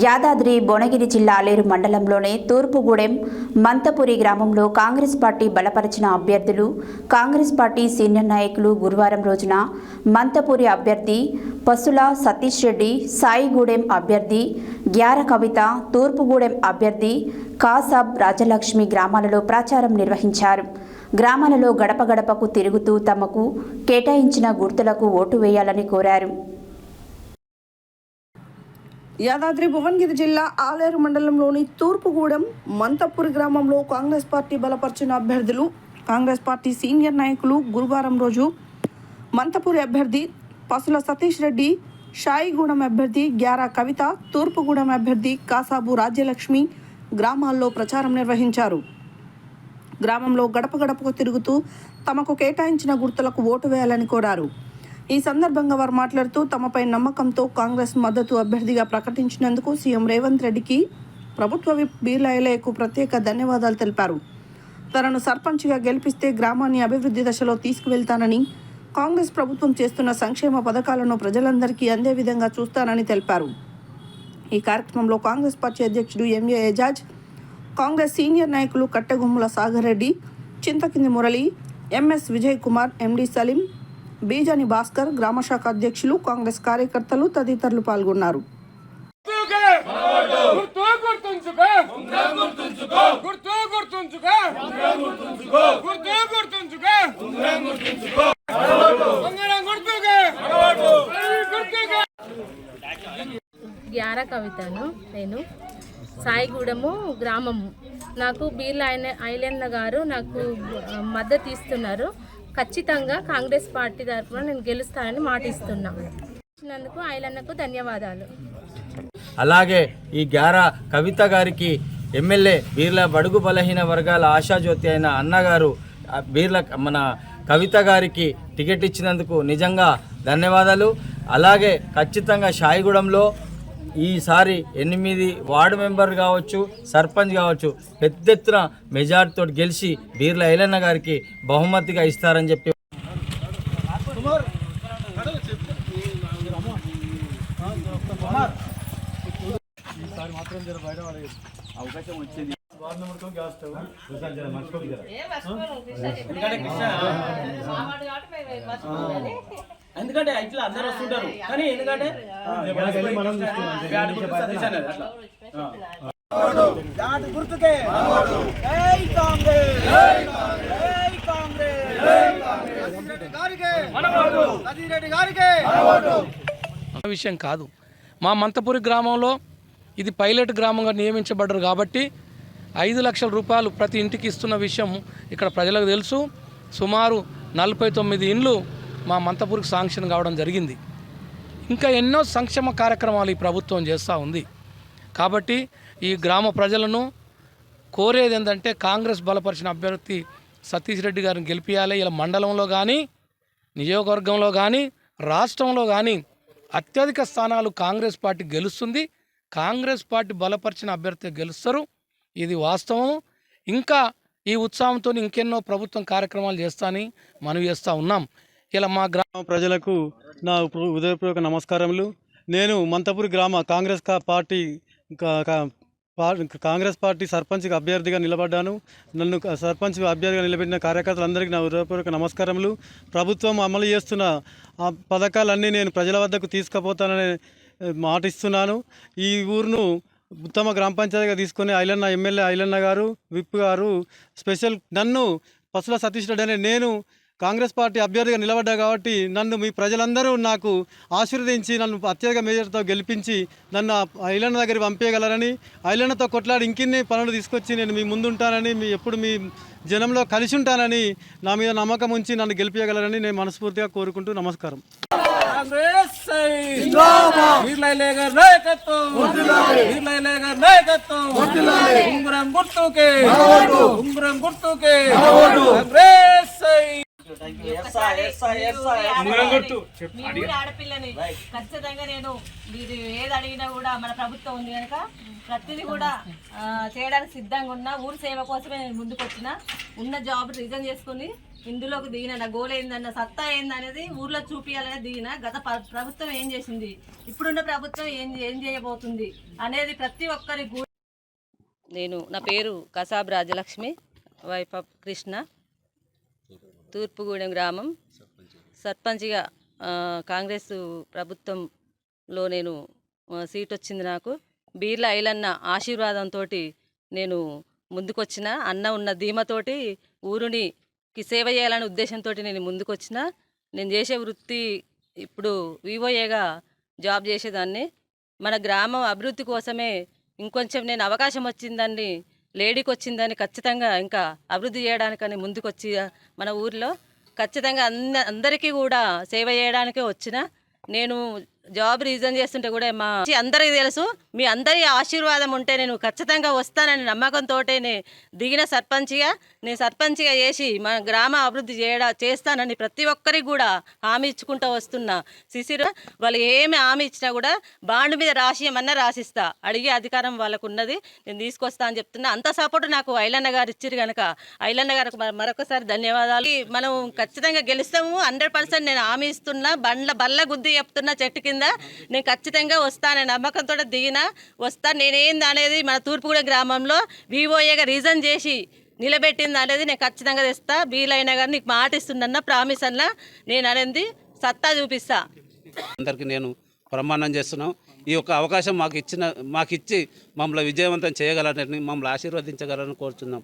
యాదాద్రి భువనగిరి జిల్లా ఆలేరు మండలంలోని తూర్పుగూడెం మంతపురి గ్రామంలో కాంగ్రెస్ పార్టీ బలపరిచిన అభ్యర్థులు కాంగ్రెస్ పార్టీ సీనియర్ నాయకులు గురువారం రోజున మంతపురి అభ్యర్థి పసుల సతీష్ రెడ్డి సాయిగూడెం అభ్యర్థి గ్యార కవిత తూర్పుగూడెం అభ్యర్థి కాసాబ్ రాజలక్ష్మి గ్రామాలలో ప్రచారం నిర్వహించారు. గ్రామాలలో గడప గడపకు తిరుగుతూ తమకు కేటాయించిన గుర్తులకు ఓటు వేయాలని కోరారు. యాదాద్రి భువనగిరి జిల్లా ఆలేరు మండలంలోని తూర్పుగూడెం మంతపూర్ గ్రామంలో కాంగ్రెస్ పార్టీ బలపరిచిన అభ్యర్థులు కాంగ్రెస్ పార్టీ సీనియర్ నాయకులు గురువారం రోజు మంతపూర్ అభ్యర్థి పసుల సతీష్ రెడ్డి షాయిగూడెం అభ్యర్థి గ్యారా కవిత తూర్పుగూడెం అభ్యర్థి కాసాబు రాజ్యలక్ష్మి గ్రామాల్లో ప్రచారం నిర్వహించారు. గ్రామంలో గడప గడపకు తిరుగుతూ తమకు కేటాయించిన గుర్తులకు ఓటు వేయాలని కోరారు. ఈ సందర్భంగా వారు మాట్లాడుతూ తమపై నమ్మకంతో కాంగ్రెస్ మద్దతు అభ్యర్థిగా ప్రకటించినందుకు సీఎం రేవంత్ రెడ్డికి ప్రభుత్వ విప్ బీర్లాయలకు ప్రత్యేక ధన్యవాదాలు తెలిపారు. తనను సర్పంచ్గా గెలిపిస్తే గ్రామాన్ని అభివృద్ధి దశలో తీసుకువెళ్తానని కాంగ్రెస్ ప్రభుత్వం చేస్తున్న సంక్షేమ పథకాలను ప్రజలందరికీ అందే విధంగా చూస్తానని తెలిపారు. ఈ కార్యక్రమంలో కాంగ్రెస్ పార్టీ అధ్యక్షుడు ఎంఏ ఎజాజ్ కాంగ్రెస్ సీనియర్ నాయకులు కట్టగుమ్ముల సాగర్ రెడ్డి చింతకింది మురళి ఎంఎస్ విజయ్ కుమార్ ఎండి సలీం బీజాని భాస్కర్ గ్రామ శాఖ అధ్యక్షులు కాంగ్రెస్ కార్యకర్తలు తదితరులు పాల్గొన్నారు. గ్యార కవితను నేను. సాయిగూడెము గ్రామము. నాకు బీర్ల ఐలెన్న గారు నాకు మద్దతు ఇస్తున్నారు. ఖచ్చితంగా కాంగ్రెస్ పార్టీ తరఫున నేను గెలుస్తానని మాట ఇస్తున్నా. ఇచ్చినందుకు ఐలన్నకు ధన్యవాదాలు. అలాగే ఈ గ్యారా కవిత గారికి ఎమ్మెల్యే బీర్ల బడుగు బలహీన వర్గాల ఆశాజ్యోతి అయిన అన్నగారు బీర్ల మన కవిత గారికి టికెట్ ఇచ్చినందుకు నిజంగా ధన్యవాదాలు. అలాగే ఖచ్చితంగా షాయిగూడెంలో ఈసారి ఎనిమిది వార్డు మెంబర్ కావచ్చు సర్పంచ్ కావచ్చు పెద్ద ఎత్తున మెజార్టీతో గెలిచి బీర్ల ఐలన్న గారికి బహుమతిగా ఇస్తారని చెప్పి కానీ ఎందుకంటే బ్యాట్ జై కాంగ్రెస్. జై కాంగ్రెస్. సతీరెడ్డి గారికి. సతీరెడ్డి గారికి. ఆ విషయం కాదు. మా మంతపురి గ్రామంలో ఇది పైలట్ గ్రామంగా నియమించబడ్డారు కాబట్టి ఐదు లక్షల రూపాయలు ప్రతి ఇంటికి ఇస్తున్న విషయం ఇక్కడ ప్రజలకు తెలుసు. సుమారు నలభై తొమ్మిది ఇండ్లు మా మంతపూర్కి శాంక్షన్ కావడం జరిగింది. ఇంకా ఎన్నో సంక్షేమ కార్యక్రమాలు ఈ ప్రభుత్వం చేస్తూ ఉంది. కాబట్టి ఈ గ్రామ ప్రజలను కోరేది ఏంటంటే కాంగ్రెస్ బలపరిచిన అభ్యర్థి సతీష్ రెడ్డి గారిని గెలిపించాలి ఇలా మండలంలో కానీ నియోజకవర్గంలో కానీ రాష్ట్రంలో కానీ అత్యధిక స్థానాలు కాంగ్రెస్ పార్టీ గెలుస్తుంది. కాంగ్రెస్ పార్టీ బలపరిచిన అభ్యర్థి గెలుస్తారు. ఇది వాస్తవం. ఇంకా ఈ ఉత్సాహంతో ఇంకెన్నో ప్రభుత్వం కార్యక్రమాలు చేస్తానని మనవి చేస్తూ ఉన్నాం. ఇలా మా గ్రామ ప్రజలకు నా ఉదయపూర్వక నమస్కారములు. నేను మంతపూర్ గ్రామ కాంగ్రెస్ కా- పార్టీ కాంగ్రెస్ పార్టీ సర్పంచ్కి అభ్యర్థిగా నిలబడ్డాను. నన్ను సర్పంచ్ అభ్యర్థిగా నిలబెట్టిన కార్యకర్తలందరికీ నా హృదయపూర్వక నమస్కారములు. ప్రభుత్వం అమలు చేస్తున్న ఆ పథకాలన్నీ నేను ప్రజల వద్దకు తీసుకుపోతానని మాటిస్తున్నాను ఈ ఊరును ఉత్తమ గ్రామ పంచాయతీగా తీసుకొని ఐలన్న ఎమ్మెల్యే ఐలన్న గారు విప్ గారు స్పెషల్ నన్ను పసుల సతీష్ రెడ్డి అనే నేను కాంగ్రెస్ పార్టీ అభ్యర్థిగా నిలబడ్డా కాబట్టి నన్ను మీ ప్రజలందరూ నాకు ఆశీర్వదించి నన్ను అత్యధిక మేజర్తో గెలిపించి నన్ను ఆ ఐలన్న దగ్గరికి పంపించగలరని ఐలన్నతో కొట్లాడి ఇంకిన్ని పనులు తీసుకొచ్చి నేను మీ ముందుంటానని మీ ఎప్పుడు మీ జనంలో కలిసి ఉంటానని నా మీద నమ్మకం ఉంచి నన్ను గెలిపించగలరని నేను మనస్ఫూర్తిగా కోరుకుంటూ నమస్కారం. కాంగ్రెస్ వీర్లైలేగర్ నాయకత్వం. వీర్లైలేగర్ నాయకత్వం. ఉంగరం గుర్తుకే. ఉంగరం గుర్తుకే. కాంగ్రెస్ ఆడపిల్లని. ఖచ్చితంగా నేను మీరు ఏది అడిగినా కూడా మన ప్రభుత్వం ఉంది కనుక ప్రతిదీ కూడా చేయడానికి సిద్ధంగా ఉన్నా. ఊరి సేవ కోసమే నేను ముందుకు వచ్చిన ఉన్న జాబ్ రిజైన్ చేసుకుని ఇందులోకి దిగిన నా గోల్ ఏందన్న సత్తా ఏందనేది ఊర్లో చూపించాలనే దిగిన గత ప్ర- ప్రభుత్వం ఏం చేసింది? ఇప్పుడున్న ప్రభుత్వం ఏం ఏం చేయబోతుంది అనేది ప్రతి ఒక్కరి నేను నా పేరు కసాబ్ రాజలక్ష్మి వైఫ్ ఆఫ్ కృష్ణ. తూర్పుగూడెం గ్రామం. సర్పంచ్గా కాంగ్రెస్ ప్రభుత్వంలో నేను సీట్ వచ్చింది నాకు. బీర్ల ఐలన్న ఆశీర్వాదంతో నేను ముందుకొచ్చిన అన్న ఉన్న ధీమతోటి ఊరునికి సేవ చేయాలనే ఉద్దేశంతో నేను ముందుకొచ్చిన. నేను చేసే వృత్తి ఇప్పుడు వివోఏగా జాబ్ చేసేదాన్ని. మన గ్రామం అభివృద్ధి కోసమే ఇంకొంచెం నేను అవకాశం వచ్చిందని లేడీకి వచ్చిందని ఖచ్చితంగా ఇంకా అభివృద్ధి చేయడానికని ముందుకొచ్చి మన ఊరిలో ఖచ్చితంగా అంద అందరికీ కూడా సేవ చేయడానికే వచ్చిన నేను జాబ్ రీజన్ చేస్తుంటే కూడా మా అందరికీ తెలుసు మీ అందరి ఆశీర్వాదం ఉంటే నేను ఖచ్చితంగా వస్తానని నమ్మకంతో దిగిన సర్పంచ్గా నేను సర్పంచ్గా చేసి మన గ్రామ అభివృద్ధి చేయడా చేస్తానని ప్రతి ఒక్కరికి కూడా హామీ ఇచ్చుకుంటూ వస్తున్నా శిశిర. వాళ్ళు ఏమి హామీ ఇచ్చినా కూడా బాండ్ మీద రాసియమన్నా రాసిస్తా అడిగే అధికారం వాళ్ళకు ఉన్నది నేను తీసుకొస్తా అని చెప్తున్నా. అంత సపోర్ట్ నాకు ఐలన్న గారు ఇచ్చారు కనుక ఐలన్న గారికి మరొకసారి ధన్యవాదాలు. మనం ఖచ్చితంగా గెలుస్తాము హండ్రెడ్ పర్సెంట్ నేను హామీ ఇస్తున్నా బండ్ల బల్ల గుద్ది చెప్తున్నా చెట్టుకి కింద నేను ఖచ్చితంగా వస్తానని నమ్మకంతో దిగిన. వస్తా నేనేంది అనేది మన తూర్పుగూడెం గ్రామంలో వివోఏగా రీజన్ చేసి నిలబెట్టింది అనేది నేను ఖచ్చితంగా తెస్తా. వీలైనా కానీ నీకు మాట ఇస్తున్నా ప్రామిస్ అన్న నేను అనేది సత్తా చూపిస్తా. అందరికీ నేను ప్రమాణం చేస్తున్నాం. ఈ యొక్క అవకాశం మాకు ఇచ్చిన మాకు ఇచ్చి మమ్మల్ని విజయవంతం చేయగలరని మమ్మల్ని ఆశీర్వదించగలరని కోరుతున్నాం